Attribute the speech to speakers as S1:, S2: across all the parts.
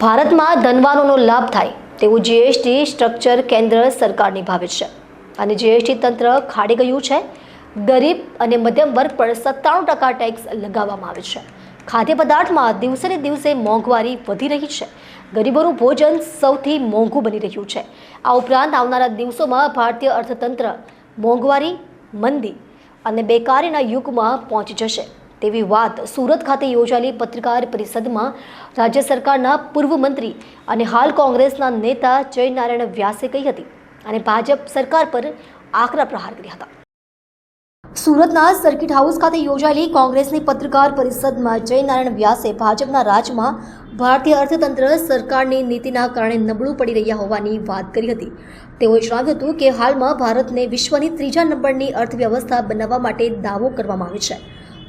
S1: ભારતમાં ધનવાનોનો લાભ થાય તેવું જીએસટી સ્ટ્રક્ચર કેન્દ્ર સરકાર નિભાવે છે. અને જીએસટી તંત્ર ખાડી ગયું છે. ગરીબ અને મધ્યમ વર્ગ પર સત્તાણું ટકા ટેક્સ લગાવવામાં આવે છે. ખાદ્ય પદાર્થમાં દિવસે ને દિવસે મોંઘવારી વધી રહી છે. ગરીબોનું ભોજન સૌથી મોંઘું બની રહ્યું છે. આ ઉપરાંત આવનારા દિવસોમાં ભારતીય અર્થતંત્ર મોંઘવારી, મંદી અને બેકારીના યુગમાં પહોંચી જશે. તેવી વાત સુરત ખાતે યોજાયેલી પત્રકાર પરિષદમાં રાજ્ય સરકારના પૂર્વ મંત્રી અને હાલ કોંગ્રેસના નેતા જયનારાયણ વ્યાસે કહી હતી અને ભાજપ સરકાર પર આકરા પ્રહાર કર્યા હતા. સુરતના સર્કિટ હાઉસ ખાતે યોજાયેલી કોંગ્રેસની પત્રકાર પરિષદમાં જયનારાયણ વ્યાસે ભાજપના રાજમાં ભારતીય અર્થતંત્ર સરકારની નીતિના કારણે નબળું પડી રહ્યા હોવાની વાત કરી હતી. તેઓએ જણાવ્યું હતું કે હાલમાં ભારતને વિશ્વની ત્રીજા નંબરની અર્થવ્યવસ્થા બનાવવા માટે દાવો કરવામાં આવે છે.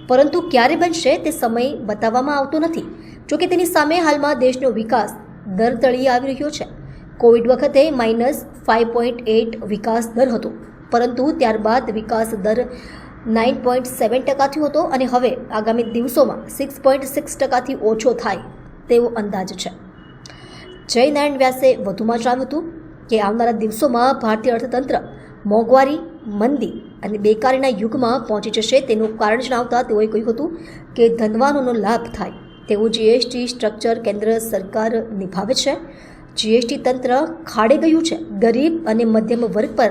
S1: પરંતુ ક્યારે બનશે તે સમય બતાવવામાં આવતો નથી. જોકે તેની સામે હાલમાં દેશનો વિકાસ દર તળિયે આવી રહ્યો છે. કોવિડ વખતે માઇનસ ફાઇવ પોઈન્ટ એટ વિકાસ દર હતો, પરંતુ ત્યારબાદ વિકાસ દર નાઇન પોઈન્ટ સેવન ટકાથી હતો અને હવે આગામી દિવસોમાં સિક્સ પોઈન્ટ સિક્સ ટકાથી ઓછો થાય તેવો અંદાજ છે. જય નારાયણ વ્યાસે વધુમાં જણાવ્યું હતું કે આવનારા દિવસોમાં ભારતીય અર્થતંત્ર મોંઘવારી, મંદી અને બેકારીના યુગમાં પહોંચી જશે તેનું કારણ જણાવતા તેઓએ કહ્યું હતું કે ધનવાનોનો લાભ થાય. તેવું જીએસટી સ્ટ્રક્ચર કેન્દ્ર સરકાર નિભાવે છે. જીએસટી તંત્ર ખાડે ગયું છે. ગરીબ અને મધ્યમ વર્ગ પર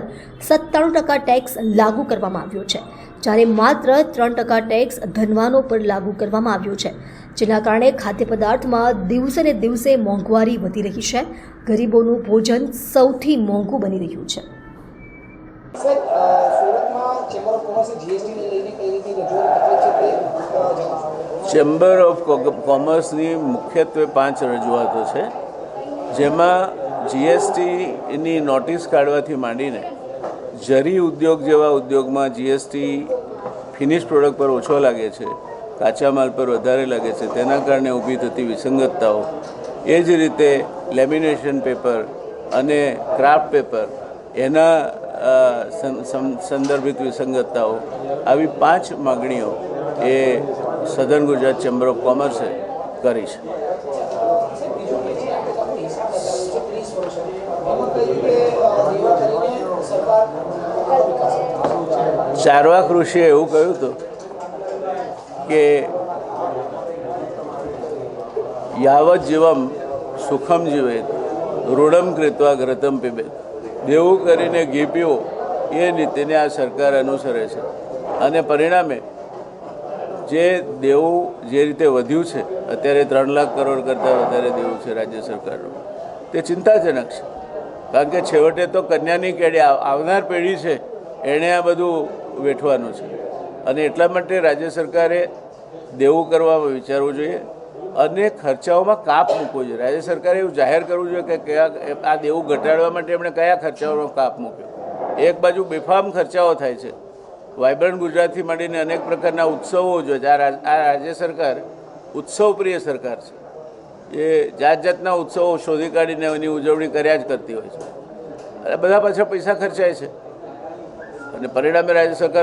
S1: સત્તાણું ટકા ટેક્સ લાગુ કરવામાં આવ્યો છે. જ્યારે માત્ર ત્રણ ટકા ટેક્સ ધનવાનો પર લાગુ કરવામાં આવ્યો છે. જેના કારણે ખાદ્ય પદાર્થમાં દિવસે ને દિવસે મોંઘવારી વધી રહી છે. ગરીબોનું ભોજન સૌથી મોંઘું બની રહ્યું છે.
S2: ચેમ્બર ઓફ કોમર્સે
S3: ચેમ્બર ઓફ કોમર્સની મુખ્યત્વે પાંચ રજૂઆતો છે, જેમાં જીએસટીની નોટિસ કાઢવાથી માંડીને જરી ઉદ્યોગ જેવા ઉદ્યોગમાં જીએસટી ફિનિશ પ્રોડક્ટ પર ઓછો લાગે છે, કાચા માલ પર વધારે લાગે છે, તેના કારણે ઊભી થતી વિસંગતતાઓ, એ જ રીતે લેમિનેશન પેપર અને ક્રાફ્ટ પેપર એના સંદર્ભિત વિસંગતતાઓ. આવી પાંચ માગણીઓ એ સધન ગુજરાત ચેમ્બર ઓફ કોમર્સે કરી છે. ચારવાક કૃષિએ એવું કહ્યું હતું કે યાવત જીવમ સુખમ જીવેત ઋણમ કૃત્વા ઘ્રતમ પીબેત. દેવું કરીને પીવો એ નીતિને આ સરકાર અનુસરે છે. અને પરિણામે જે દેવું જે રીતે વધ્યું છે, અત્યારે ત્રણ લાખ કરોડ કરતાં વધારે દેવું છે રાજ્ય સરકારનું. તે ચિંતાજનક છે. કારણ કે છેવટે તો કન્યાની કેડી આવનાર પેઢી છે, એણે આ બધું વેઠવાનું છે. અને એટલા માટે રાજ્ય સરકારે દેવું કરવામાં વિચારવું જોઈએ. અને ખર્ચાઓમાં કાપ મૂકવો જોઈએ. રાજ્ય સરકારે એવું જાહેર કરવું જોઈએ કે કયા આ દેવું ઘટાડવા માટે એમણે કયા ખર્ચાઓનો કાપ મૂક્યો. એક બાજુ બેફામ ખર્ચાઓ થાય છે. વાઇબ્રન્ટ ગુજરાતથી માંડીને અનેક પ્રકારના ઉત્સવો જોઈએ આ આ રાજ્ય સરકાર ઉત્સવપ્રિય સરકાર છે. એ જાત જાતના ઉત્સવો શોધી કાઢીને એની ઉજવણી કર્યા જ કરતી હોય છે. અને બધા પાછા પૈસા ખર્ચાય છે. અને પરિણામે રાજ્ય સરકાર